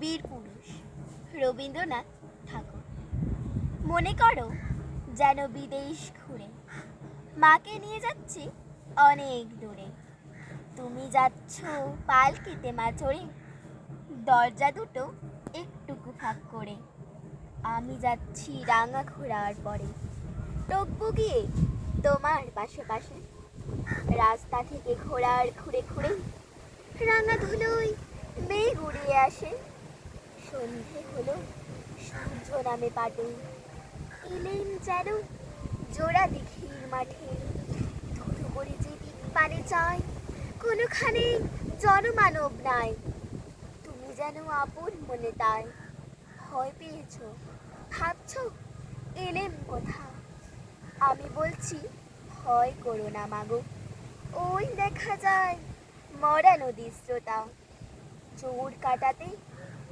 বীর পুরুষ, রবীন্দ্রনাথ ঠাকুর। মনে করো যেন বিদেশ ঘুরে, মাকে নিয়ে যাচ্ছি অনেক দূরে। তুমি যাচ্ছ পালকিতে মা চড়ে দরজা দুটো একটুকু ফাঁক করে। আমি যাচ্ছি রাঙা ঘোরার পরে। টকবো গিয়ে তোমার পাশে পাশে রাস্তা থেকে ঘোড়ার ঘুরে ঘুরে রাঙা ধুলোই মেঘ উড়িয়ে আসে। সন্ধে হলো সূর্য নামে পাটে এলেন যেন জোড়া দিঘির মাঠে। ধুলো করে যে দিক পানে চায়, কোনোখানে জনমানব নাই। তুমি যেন আপন মনে তাই, ভয় পেয়েছ, ভাবছ এলেম কোথা? আমি বলছি, ভয় করো না মাগো, ওই দেখা যায় মরা নদীর স্রোতা। চোর কাটাতে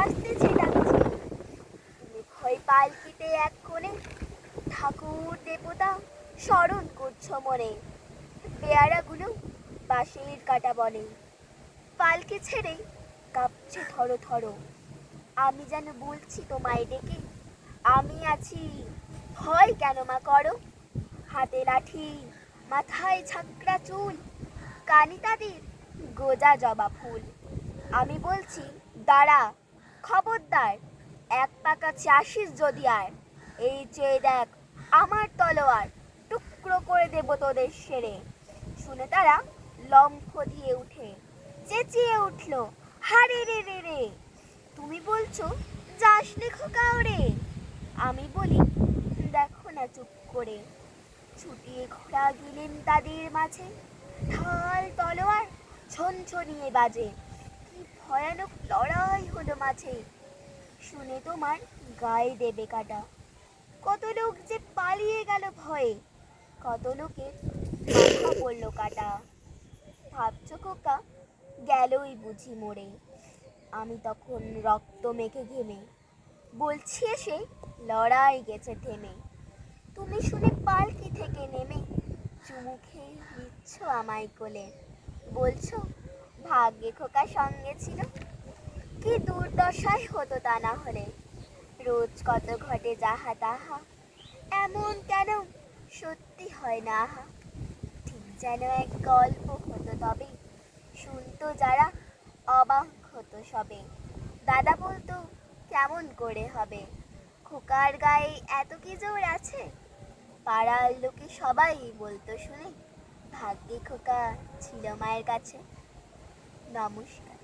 আসতেছে ডাকছে ভয় পালকিতে এক কোণে ঠাকুর দেবতা স্মরণ করছ মনে। পেয়ারাগুলো বাঁশের কাটা বনে পালকে ছেড়ে কাঁপছে থরো থরো। আমি যেন বলছি তোমায় ডেকে, আমি আছি। ভয় কেন মা করো? হাতে লাঠি, মাথায় ছাকড়া চুল, কানি তাদের গোজা জবা ফুল। আমি বলছি, দাঁড়া খবরদার, এক পাকা চাষিস যদি আর এই চেয়ে দেখ আমার তলোয়ার টুকরো করে দেব তোদের সেরে। শুনে তারা লম্ফ দিয়ে উঠে, চেঁচিয়ে উঠল, হারে রে রে রে, তুমি বলছো যাস নে খোকাওরে আমি বলি, দেখো না চুপ করে, ছুটিয়ে ঘোড়া গেলেন তাদের মাঝে, ঢাল তলোয়ার ছনছনিয়ে বাজে ভয়ানক লড়াই হলো মাঝে। শুনে তোমার গায়ে দেবে কাটা। কত লোক যে পালিয়ে গেল ভয়ে, কত লোকের মাথা পড়ল কাটা। ভাবছ খোকা, গেলই বুঝি মরে। আমি তখন রক্ত মেখে ঘেমে, বলছি এসে লড়াই গেছে থেমে। তুমি শুনে পালকি থেকে নেমে চুমু খেয়ে নিচ্ছ আমায় কোলে। বলছো ভাগ্যে খোকা সঙ্গে ছিল। কি দুর্দশাই হতো তা না হলে। রোজ কত ঘটে যাহা তাহা, এমন কেন সত্যি হয় না আহা। ঠিক যেন এক গল্প হতো তবে, শুনতো যারা অবাক হতো সবে। দাদা বলতো, কেমন করে হবে? খোকার গায়ে এত কি জোর আছে? পাড়ার লোকে সবাই বলতো শুনে, ভাগ্যে খোকা ছিল মায়ের কাছে। নমস্কার।